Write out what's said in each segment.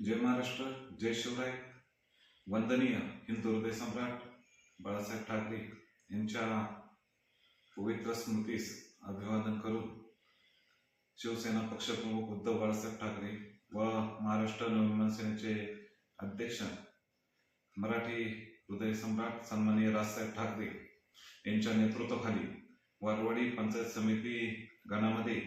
जय महाराष्ट्र जय शिवराय. वंदनीय हिंदू हृदय सम्राट बाळासाहेब ठाकरे यांच्या पवित्र स्मृतीस अभिवादन करून शिवसेना पक्षप्रमुख उद्धव बाळासाहेब ठाकरे व महाराष्ट्र नवनिर्माण सेनेचे अध्यक्ष मराठी हृदय सम्राट सन्माननीय राजसाहेब ठाकरे यांच्या नेतृत्वाखाली वारवाडी पंचायत समिती गणामध्ये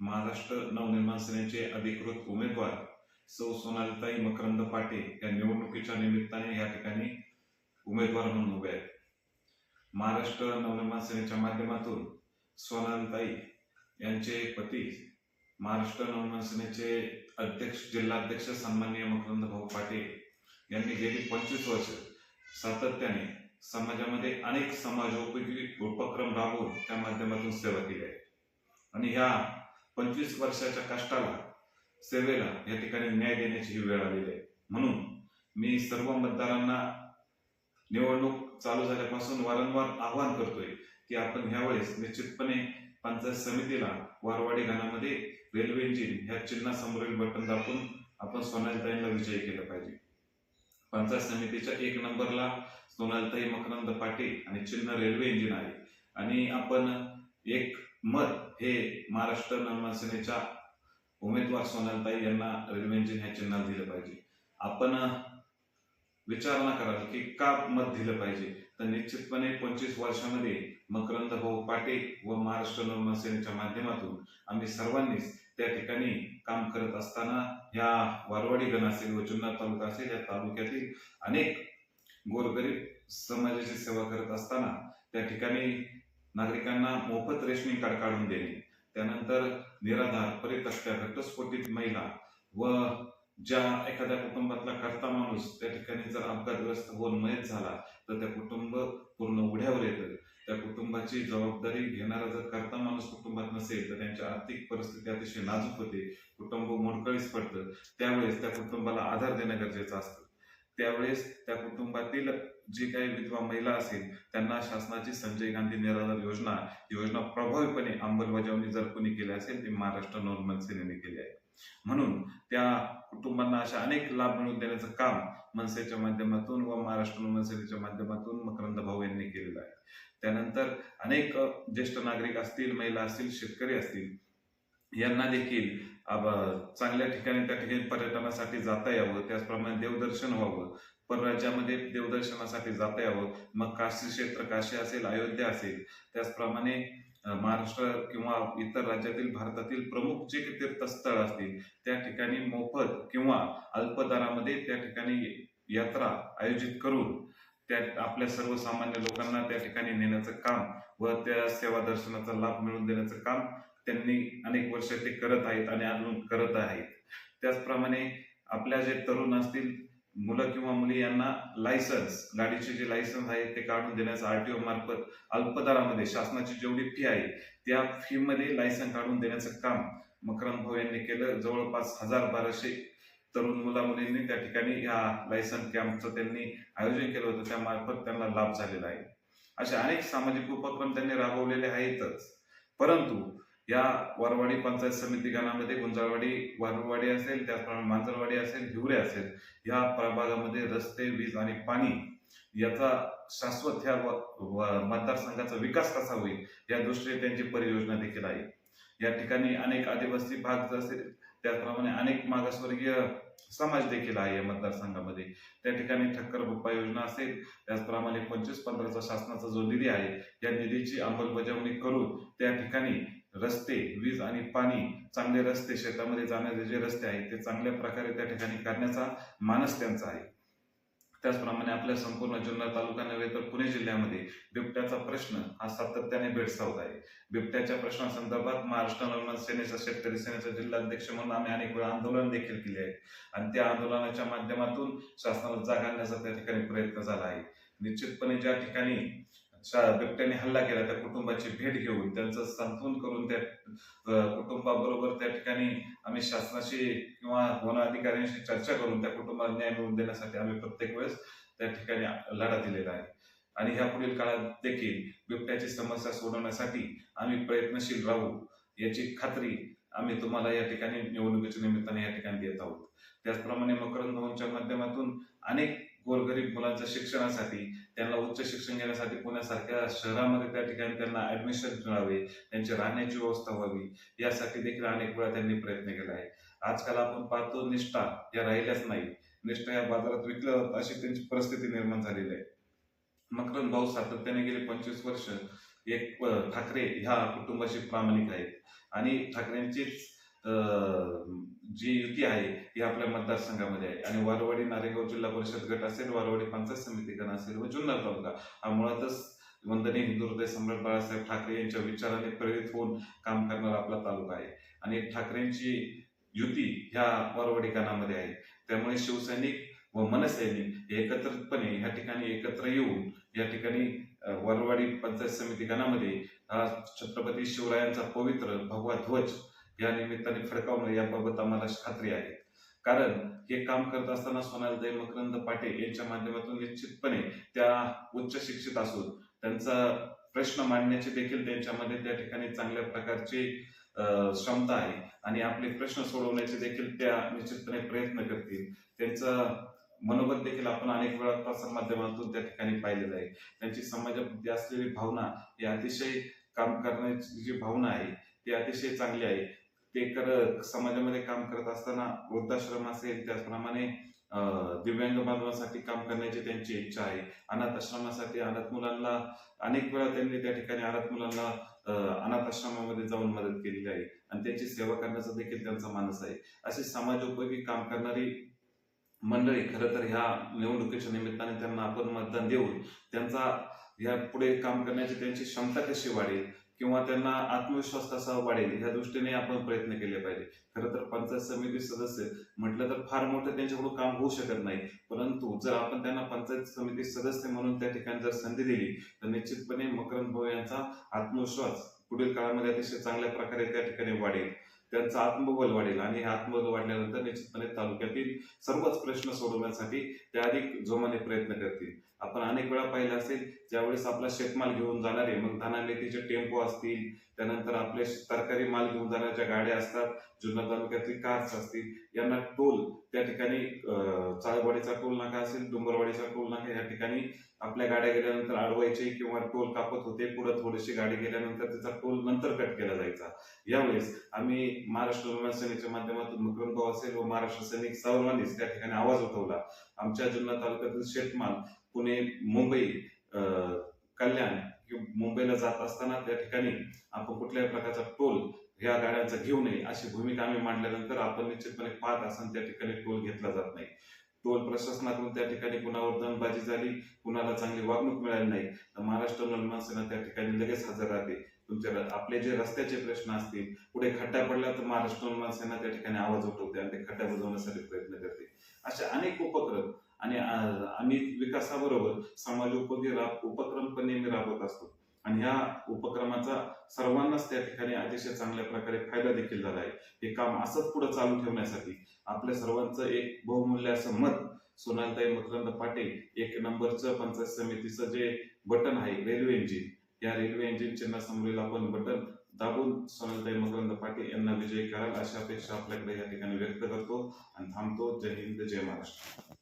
महाराष्ट्र नवनिर्माण सेनेचे अधिकृत उमेदवार सौ सोनालीताई मकरंद पाटील या निवडणुकीच्या निमित्ताने या ठिकाणी उमेदवार म्हणून उभे आहेत. महाराष्ट्र नवनिर्माण सेनेच्या माध्यमातून सोनालीताई यांचे पती महाराष्ट्र नवनिर्माण सेनेचे अध्यक्ष जिल्हाध्यक्ष सन्माननीय मकरंद भाऊ पाटील यांनी गेली पंचवीस वर्ष सातत्याने समाजामध्ये अनेक समाजोपयोगी उपक्रम राबवून त्या माध्यमातून सेवा केली आहे. आणि ह्या पंचवीस वर्षाच्या कष्टाला सेवेला या ठिकाणी न्याय देण्याची ही वेळ आलेली आहे. म्हणून मी सर्व मतदारांना निवडणूक चालू झाल्यापासून वारंवार आवाहन करतोय की आपण ह्यावेळेस निश्चितपणे पंचायत समितीला वारवाडी गाण्यामध्ये रेल्वे इंजिन ह्या चिन्हासमोरील बटन दाबून आपण सोनालताईंना विजयी केलं पाहिजे. पंचायत समितीच्या एक नंबरला सोनालताई मकरंद पाटील आणि चिन्ह रेल्वे इंजिन आहे. आणि आपण एक मत हे महाराष्ट्र नवसेनेच्या उमेदवार सोनालताई यांना रेल्वे इंजिन ह्या चिन्हात दिलं पाहिजे. आपण विचारणा कराल की का मत दिलं पाहिजे. तर निश्चितपणे पंचवीस वर्षामध्ये मकरंद भाऊ पाटे व महाराष्ट्र नवनिर्माण सेनेच्या माध्यमातून आम्ही सर्वांनीच त्या ठिकाणी काम करत असताना या वारवाडी गण असेल व जुन्नर तालुका असेल या तालुक्यातील अनेक गोरगरीब समाजाची सेवा करत असताना त्या ठिकाणी नागरिकांना मोफत रेशनिंग कार्ड काढून देणे. त्यानंतर निराधार परितक्त्या घटस्फोटित महिला व ज्या एखाद्या कुटुंबातला करता माणूस त्या ठिकाणी जर अपघातग्रस्त होऊन मयत झाला तर त्या कुटुंब पूर्ण उघड्यावर येतं. त्या कुटुंबाची जबाबदारी घेणारा जर करता माणूस कुटुंबात नसेल तर त्यांची आर्थिक परिस्थिती अतिशय नाजूक होते. कुटुंब मोडकळीस पडतं. त्यावेळेस त्या कुटुंबाला आधार देणं गरजेचं असतं. त्यावेळेस त्या कुटुंबातील जी काही विधवा महिला असेल त्यांना शासनाची संजय गांधी निराधार योजना योजना प्रभावीपणे अंमलबजावणी जर कोणी केली असेल ती महाराष्ट्र नॉर्मल सेनेने केली आहे. म्हणून त्या कुटुंबांना अशा अनेक लाभ मिळवून देण्याचं काम मनसेच्या माध्यमातून व महाराष्ट्र मनसेच्या सेनेच्या माध्यमातून मकरंद भाऊ यांनी केलेलं आहे. त्यानंतर अनेक ज्येष्ठ नागरिक असतील महिला असतील शेतकरी असतील यांना देखील चांगल्या ठिकाणी त्या ठिकाणी पर्यटनासाठी जाता यावं त्याचप्रमाणे देवदर्शन व्हावं. परराज्यामध्ये देवदर्शनासाठी जाता यावं. मग काशी क्षेत्र काशी असेल अयोध्या असेल त्याचप्रमाणे महाराष्ट्र किंवा इतर राज्यातील भारतातील प्रमुख जे तीर्थस्थळ असतील त्या ठिकाणी मोफत किंवा अल्प दरामध्ये त्या ठिकाणी यात्रा आयोजित करून त्या आपल्या सर्वसामान्य लोकांना त्या ठिकाणी नेण्याचं काम व त्या सेवा दर्शनाचा लाभ मिळवून देण्याचं काम त्यांनी अनेक वर्ष ते करत आहेत आणि अजून करत आहेत. त्याचप्रमाणे आपल्या जे तरुण असतील मुलं किंवा मुली यांना लायसन्स गाडीचे जे लायसन्स आहे ते काढून देण्याचं आरटीओ मार्फत अल्पदरामध्ये शासनाची जेवढी फी आहे त्या फी मध्ये लायसन काढून देण्याचं काम मकरंद भाऊ यांनी केलं. जवळपास हजार बाराशे तरुण मुला मुलींनी त्या ठिकाणी ह्या लायसन कॅम्पचं त्यांनी आयोजन केलं होतं. त्यामार्फत त्यांना लाभ झालेला आहे. असे अनेक सामाजिक उपक्रम त्यांनी राबवलेले आहेतच. परंतु या वारवाडी पंचायत समिती गणामध्ये गुंजाळवाडी वारवाडी असेल त्याचप्रमाणे मांजरवाडी असेल हिवरे असेल या प्रभागामध्ये रस्ते वीज आणि पाणी याचा शाश्वत ह्या व- मतदारसंघाचा विकास कसा होईल या दृष्टीने त्यांची परियोजना देखील आहे. या ठिकाणी अनेक आदिवासी भाग असेल त्याचप्रमाणे अनेक मागासवर्गीय समाज देखील आहे या मतदारसंघामध्ये. त्या ठिकाणी ठक्कर बप्पा योजना असेल त्याचप्रमाणे पंचवीस पंधराचा शासनाचा जो निधी आहे या निधीची अंमलबजावणी करून त्या ठिकाणी रस्ते वीज आणि पाणी चांगले रस्ते शेतामध्ये जाणारे जे रस्ते आहेत ते चांगल्या प्रकारे त्या ठिकाणी करण्याचा मानस त्यांचा आहे. त्याचप्रमाणे आपल्या संपूर्ण जुन्नर तालुका नव्हे तर पुणे जिल्ह्यामध्ये बिबट्याचा प्रश्न हा सातत्याने भेडसावत आहे. बिबट्याच्या प्रश्नासंदर्भात महाराष्ट्र नवनिर्माण सेनेचा शेतकरी सेनेचा जिल्हाध्यक्ष म्हणून आम्ही अनेक वेळा आंदोलन देखील केले आहे. आणि त्या आंदोलनाच्या माध्यमातून शासनाला जाग आणण्याचा त्या ठिकाणी प्रयत्न झाला आहे. निश्चितपणे ज्या ठिकाणी बिबट्याने हल्ला केला त्या कुटुंबाची भेट घेऊन त्यांचं सांत्वन करून त्या कुटुंबाबरोबर त्या ठिकाणी आम्ही शासनाशी किंवा वन अधिकाऱ्यांशी चर्चा करून त्या कुटुंबाला न्याय मिळवून देण्यासाठी आम्ही प्रत्येक वेळेस त्या ठिकाणी लढा दिलेला आहे. आणि ह्या पुढील काळात देखील बिबट्याची समस्या सोडवण्यासाठी आम्ही प्रयत्नशील राहू याची खात्री आम्ही तुम्हाला या ठिकाणी निवडणुकीच्या निमित्ताने या ठिकाणी देत आहोत. त्याचप्रमाणे मकरंद भवनच्या माध्यमातून अनेक गोरगरीब मुलांच्या शिक्षणासाठी त्यांना उच्च शिक्षण घेण्यासाठी पुण्यासारख्या शहरामध्ये त्या ठिकाणी त्यांना ऍडमिशन मिळावे त्यांची राहण्याची व्यवस्था व्हावी यासाठी देखील अनेक वेळा त्यांनी प्रयत्न केला आहे. आजकाल आपण पाहतो निष्ठा या राहिल्याच नाही. निष्ठा या बाजारात विकल्या जातात अशी त्यांची परिस्थिती निर्माण झालेली आहे. मकरंद भाऊ सातत्याने गेले पंचवीस वर्ष. एक ठाकरे ह्या कुटुंबाशी प्रामाणिक आहेत. आणि ठाकरेंचीच जी युती आहे ही आपल्या मतदारसंघामध्ये आहे. आणि वारवाडी नारेगाव जिल्हा परिषद गट असेल वारवाडी पंचायत समिती गण असेल व जुन्नर तालुका हा मुळातच वंदनीय हिंदू हृदय सम्राट बाळासाहेब ठाकरे यांच्या विचाराने प्रेरित होऊन काम करणारा आपला तालुका आहे. आणि ठाकरेंची युती ह्या वारवाडी गणामध्ये आहे. त्यामुळे शिवसैनिक व मनसैनिक एकत्रितपणे ह्या ठिकाणी एकत्र येऊन या ठिकाणी वारवाडी वरवाडी पंचायत समिती गणामध्ये हा छत्रपती शिवरायांचा पवित्र भगवा ध्वज या निमित्ताने फडकावणं याबाबत आम्हाला खात्री आहे. कारण हे काम करत असताना सोनालताई मकरंद पाटील यांच्या माध्यमातून निश्चितपणे त्या उच्च शिक्षित असून त्यांचा प्रश्न मांडण्याची देखील त्यांच्यामध्ये त्या ठिकाणी चांगल्या प्रकारची क्षमता आहे. आणि आपले प्रश्न सोडवण्याचे देखील त्या निश्चितपणे प्रयत्न करतील. त्यांचं मनोबल देखील आपण अनेक वेळा प्रसार माध्यमातून त्या ठिकाणी पाहिलेलं आहे. त्यांची समाजामध्ये असलेली भावना ही अतिशय काम करण्याची जी भावना आहे ती अतिशय चांगली आहे. ते कर समाजामध्ये काम करत असताना वृद्धाश्रम असेल त्याचप्रमाणे दिव्यांग बांधवांसाठी काम करण्याची त्यांची इच्छा आहे. अनाथ आश्रमासाठी अनाथ मुलांना अनेक वेळा त्यांनी त्या ठिकाणी अनाथ मुलांना अनाथ आश्रमामध्ये जाऊन मदत केलेली आहे. आणि त्यांची सेवा करण्याचा देखील त्यांचा मानस आहे. अशी समाजोपयोगी काम करणारी मंडळी खरं तर ह्या निवडणुकीच्या निमित्ताने त्यांना आपण मतदान देऊन त्यांचा या पुढे काम करण्याची त्यांची क्षमता कशी वाढेल किंवा त्यांना आत्मविश्वास कसा वाढेल ह्या दृष्टीने आपण प्रयत्न केले पाहिजे. खरं तर पंचायत समिती सदस्य म्हटलं तर फार मोठं त्यांच्याकडून काम होऊ शकत नाही. परंतु जर आपण त्यांना पंचायत समिती सदस्य म्हणून त्या ठिकाणी जर संधी दिली तर निश्चितपणे मकरंद भाऊ यांचा आत्मविश्वास पुढील काळामध्ये अतिशय चांगल्या प्रकारे त्या ठिकाणी वाढेल. त्यांचा आत्मबल वाढेल आणि आत्मबल वाढल्यानंतर निश्चितपणे तालुक्यातील सर्वच प्रश्न सोडवण्यासाठी ते अधिक जोमाने प्रयत्न करतील. आपण अनेक वेळा पाहिलं असेल ज्यावेळेस आपला शेतमाल घेऊन जाणारे मग धनानेतीचे टेम्पो असतील त्यानंतर आपले तरकारी माल घेऊन जाणाऱ्या ज्या गाड्या असतात जुन्या तालुक्यातील कार्स असतील यांना टोल त्या ठिकाणी चाळवाडीचा टोल नाका असेल डोंगरवाडीचा टोल नाका या ठिकाणी आपल्या गाड्या गेल्यानंतर अडवायचे किंवा टोल कापत होते पुढे थोडीशी गाडी गेल्यानंतर त्याचा टोल नंतर कट केला जायचा. यावेळेस आम्ही महाराष्ट्र निर्माण सेनेच्या माध्यमातून मुक्रम असेल व महाराष्ट्र सैनिक सर्वांनीच त्या ठिकाणी आवाज उठवला. आमच्या जुन्नर तालुक्यातील शेतमाल पुणे मुंबई कल्याण किंवा मुंबईला जात असताना त्या ठिकाणी आपण कुठल्याही प्रकारचा टोल या गाड्यांचा घेऊ नये अशी भूमिका आम्ही मांडल्यानंतर आपण निश्चितपणे पाहत असं त्या ठिकाणी टोल घेतला जात नाही. टोल प्रशासनाकडून त्या ठिकाणी कुणावर दमबाजी झाली कुणाला चांगली वागणूक मिळाली नाही तर महाराष्ट्र निर्माण सेना त्या ठिकाणी लगेच हजर राहते. तुमच्या आपले जे रस्त्याचे प्रश्न असतील पुढे खड्डा पडला तर महाराष्ट्र निर्माण सेना त्या ठिकाणी आवाज उठवते आणि ते खड्डा बुजवण्यासाठी प्रयत्न करते. असे अनेक उपक्रम विकासाबरोबर समाजोपयोगी राब उपक्रम पण नेहमी राबवत असतो. आणि ह्या उपक्रमाचा सर्वांनाच त्या ठिकाणी अतिशय चांगल्या प्रकारे फायदा देखील झाला आहे. हे काम असंच पुढे चालू ठेवण्यासाठी आपल्या सर्वांचं एक बहुमूल्य असं मत सोनालताई मकरंद पाटील एक नंबरचं पंचायत समितीचं जे बटन आहे रेल्वे इंजिन या रेल्वे इंजिन चिन्हासमोरील आपण बटन दाबून सोनालताई मकरंद पाटील यांना विजयी कराल अशा अपेक्षा आपल्याकडे या ठिकाणी व्यक्त करतो. आणि थांबतो. जय हिंद जय महाराष्ट्र.